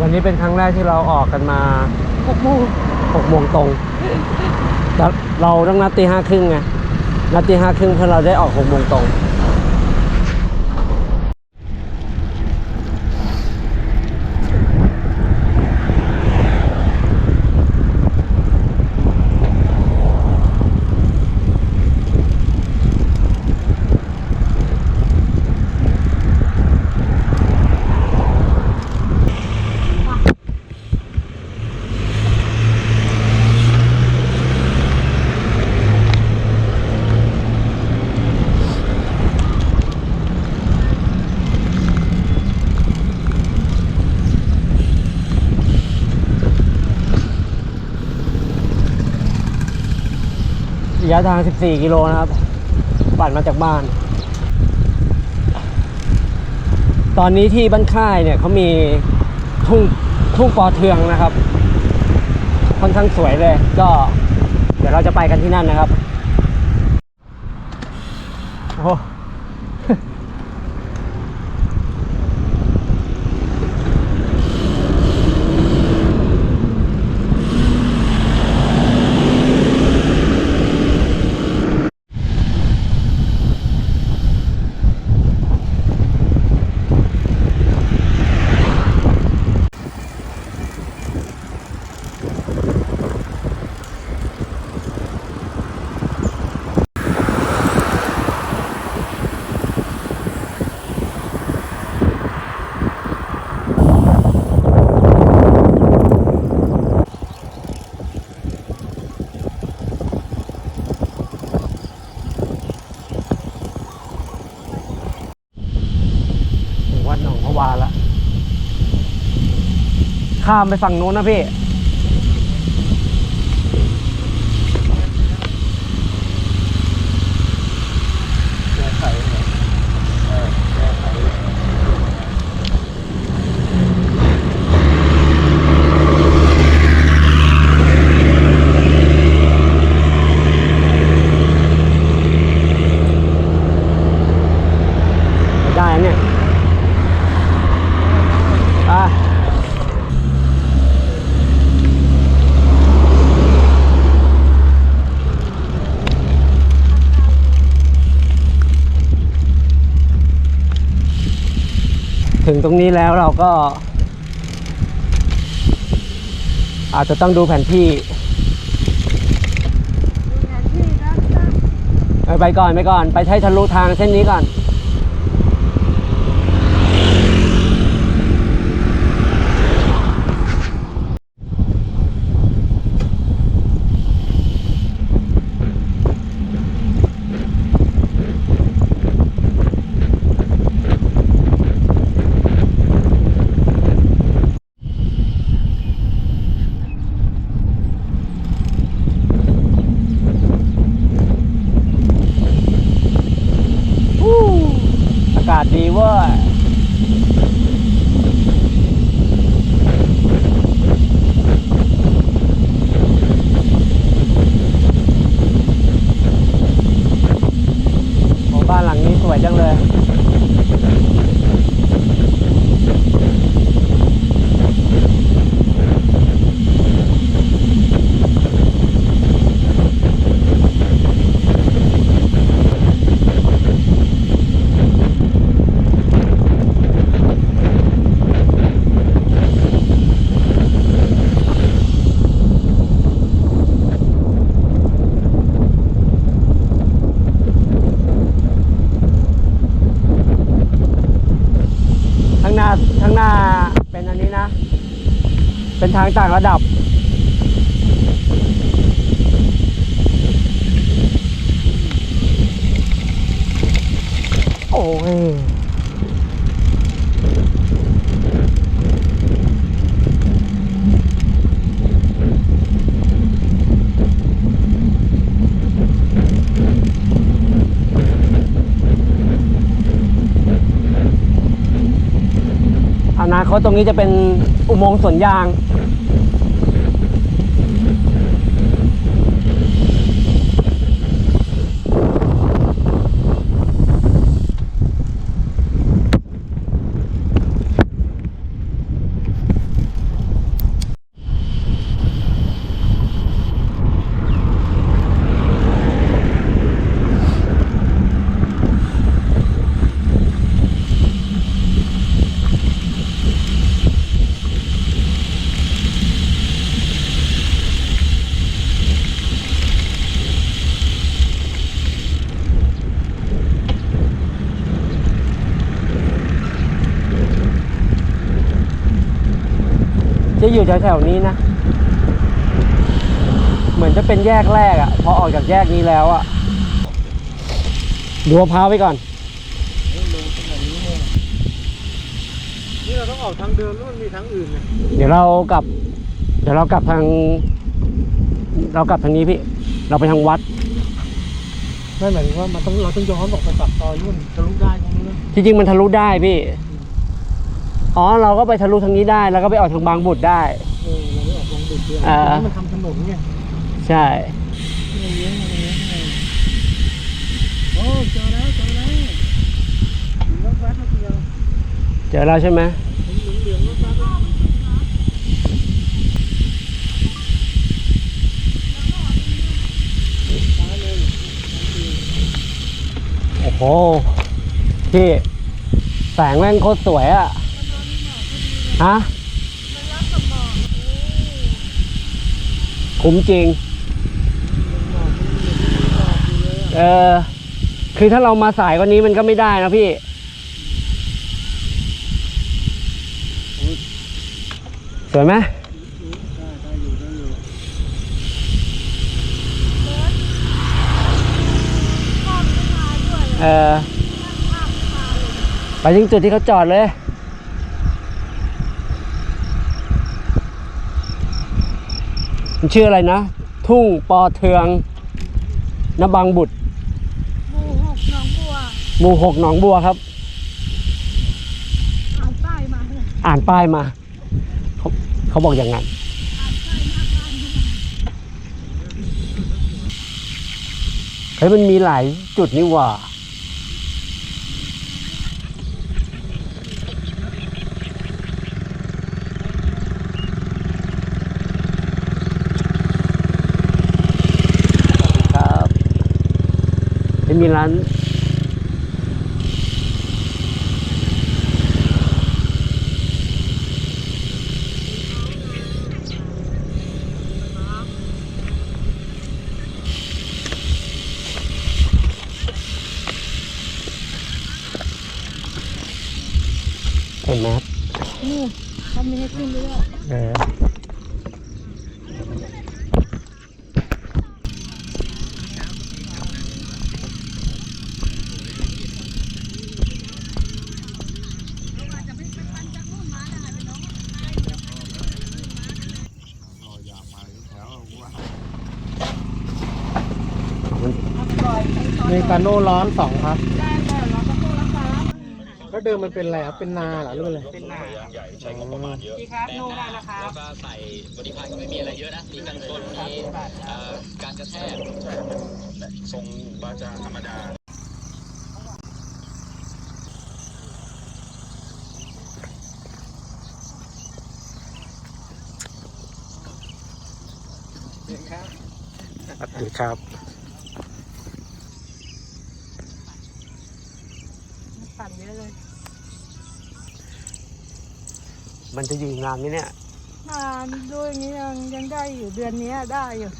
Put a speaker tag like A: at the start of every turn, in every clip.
A: วันนี้เป็นครั้งแรกที่เราออกกันมา
B: หกโมง
A: หกโมงตรงแล้วเราต้องนัดตีห้าครึ่งไงนัดตีห้าครึ่งเพื่อเราได้ออกหกโมงตรง ยะทาง 14 กิโลนะครับ ปั่นมาจากบ้าน ตอนนี้ที่บ้านค่ายเนี่ยเขามีทุ่งทุ่งปอเทืองนะครับ ค่อนข้างสวยเลย ก็เดี๋ยวเราจะไปกันที่นั่นนะครับโอ้โห ถึงวัดหนองพะวาละ ข้ามไปฝั่งนู้นนะพี่ แก้ไขเหรอเออแก้ไขได้อันเนี่ยอะ ถึงตรงนี้แล้วเราก็ อาจจะต้องดูแผนที่
B: ดูแผนที่นะ
A: เออไปก่อนไปก่อน ไปใช้ทะลุทางเส้นนี้ก่อน อู้อากาศดีเว้ยโอ้บ้านหลังนี้ส วยจังเลย ข้างหน้าข้างหน้าเป็นอันนี้นะ เป็นทางต่างระดับ เพราะตตรงนี้จะเป็นอุโมงค์สวนยาง อยู่แถวๆนี้นะ เหมือนจะเป็นแยกแรกอะพอออกจากแยกนี้แล้วอะดูมะพร้าวไปก่อน
C: นี่เราต้องออกทางเดิมแล้วมันมีทางอื่นไง
A: เดี๋ยวเรากลับ เดี๋ยวเรากลับทาง เรากลับทางนี้พี่ เราไปทางวัด
C: ไม่หมายถึงว่ามันต้องเราต้องย้อนออกไปปากซอยนู่นทะลุได้ตรงนู้น
A: จริงๆมันทะลุได้พี่ อ๋อเราก็ไปทะลุทางนี้ได้ แล้วก็ไปออกทางบางบุตรได้
C: เออเราไม่ออกลงดึกด้วย
A: อ่า
C: มันทำถนนไง
A: ใช่
C: เราเลี้ยงเราเลี้ยงไงโอ้เจอแล้วเจอแล้วถึงรถวัดมาเดียว
A: เจอแล้วใช่ไหม
C: ถึงเหลืองๆรถวัดแล้ว
A: โอ้โหพี่แสงแม่งโคตรสวยอะ ฮะคุ้มจริง เออ คือถ้าเรามาสายกว่านี้มันก็ไม่ได้นะพี่ สวยไหม
C: ไได้อได้อยู่
A: เออ ไปถึงจุดที่เขาจอดเลย มันชื่ออะไรนะ ทุ่งปอเทืองนบางบุตร
B: หมู่หกหนองบัว
A: หมู่หกหนองบัวครับ
B: อ่านป้ายมาเลย
A: อ่านป้ายมา เขาเขาบอกอย่างนั้น
B: อ่านป้ายหน้าบ้านมา
A: เฮ้ยมันมีหลายจุดนี่หว่า ครับเป็น มีร้านเห็นไหมครับ
B: นี่เขามีให้ขึ้นด้วย
A: เออมัน
C: มีกาโน่ร้อนสองครับ
B: ได้แต่เราต้องพูดราคา
C: แล้วเดิมมันเป็นอะไรครับ เป็นนาเหรอหรือเป็นอะไรเป็นนา
B: ดีครับโนได้นะครับ
D: แล้วก็ใส่บริพารก็ไม่มีอะไรเยอะนะ มีกันชนมีเอ่อการกระแทกทรงบาจาธรรมดา
A: สวัสดีครับ มันจะอยู่อีกนานไหมเนี่ย
B: อ่าดูอย่างนี้ยังยังได้อยู่เดือนนี้ได้อยู่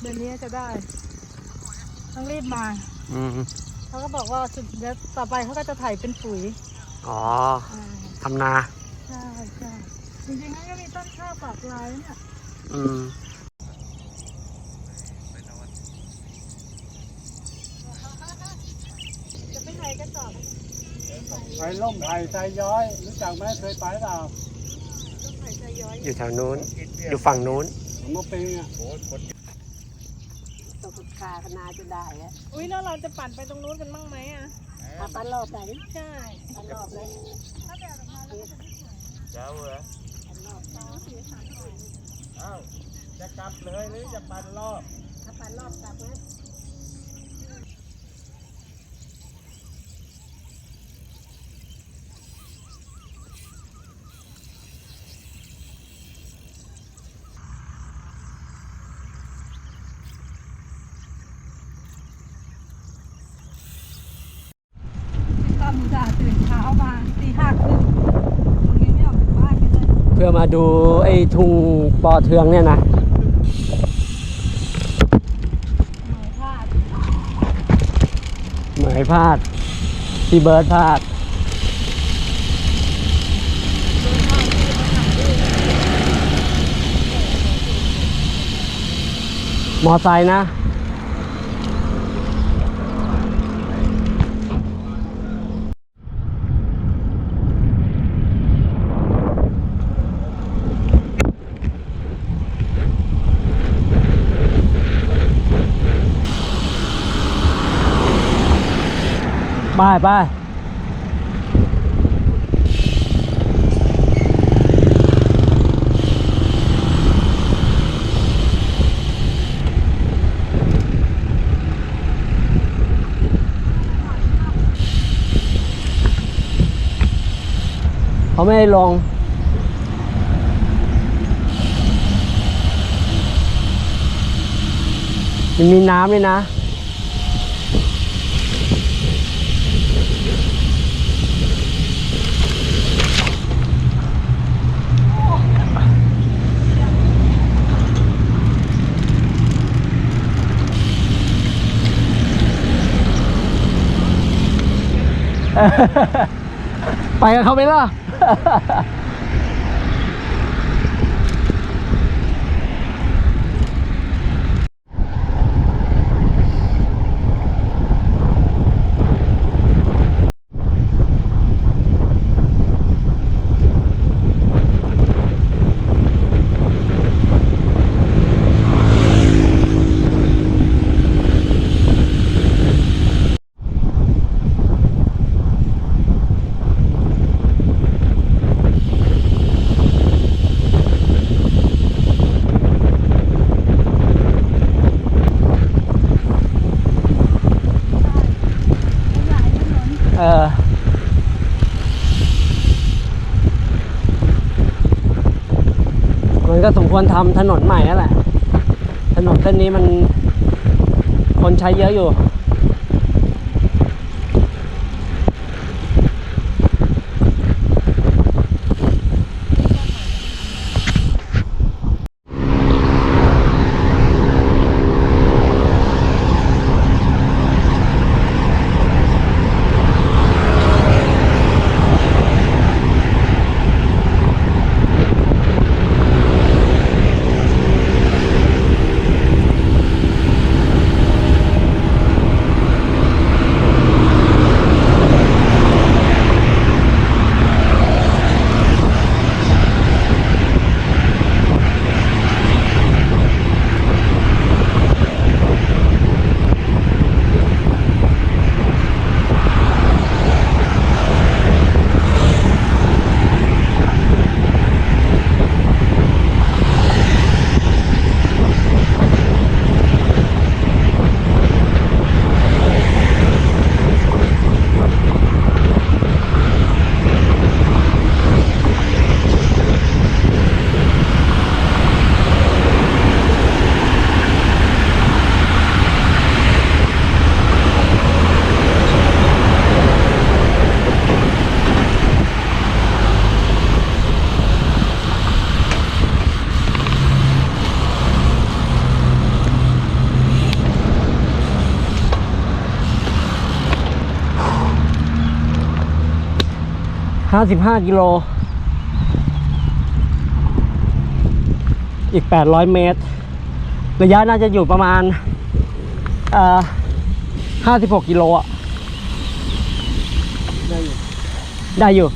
B: เดือนนี้จะได้ ต้องรีบมา
A: อืม
B: เขาก็บอกว่าสุดเดี๋ยวต่อไปเขาก็จะถ่ายเป็นปุ๋ย
A: อ๋อ
B: อ่า
A: ทำนา
B: ใช่ใช่จริงๆก็มีต้นข้าวปากลายเนี่ย
A: อืม
B: จะไปไหนกันต่อ
C: ไปล่มไผ่ใจย้อย รู้จักไหมเคยไปเปล่า
B: ต้องไผ่ใจย้อย
A: อยู่แถวนู้น อยู่ฝั่งนู้น
C: ผมมาปีอะ
E: ตกคาคณาจะได้อะ
B: อุ้ยแล้วเราจะปั่นไปตรงนู้นกันบ้างไหมอะ
E: เอาปันรอบไหน
B: ใช่
E: ปันรอบเลย
B: ถ้าแดดออกมาแล้วก็จะไม่สวย
C: จะกลับเลยหรือจะปันรอบ
E: ถ้าปันรอบกลับนะ
B: ต
A: ดูไอ้ทุ่งปอเทืองเนี่ยนะเหมยพลาดพี่เบิร์ดพลาด
B: ม
A: อไซค์นะ ไปไปเขาไม่ได้ลงมันมีน้ำด้วยนะ ไปกับเขาไหมล่ะ ควรทำถนนใหม่นั่นแหละ ถนนเส้นนี้มันคนใช้เยอะอยู่ ห้าสิบห้ากิโล อีกแปดร้อยเมตร ระยะน่าจะอยู่ประมาณเอ่อห้าสิบหกกิโลอะ ได้อยู่ ได้อยู่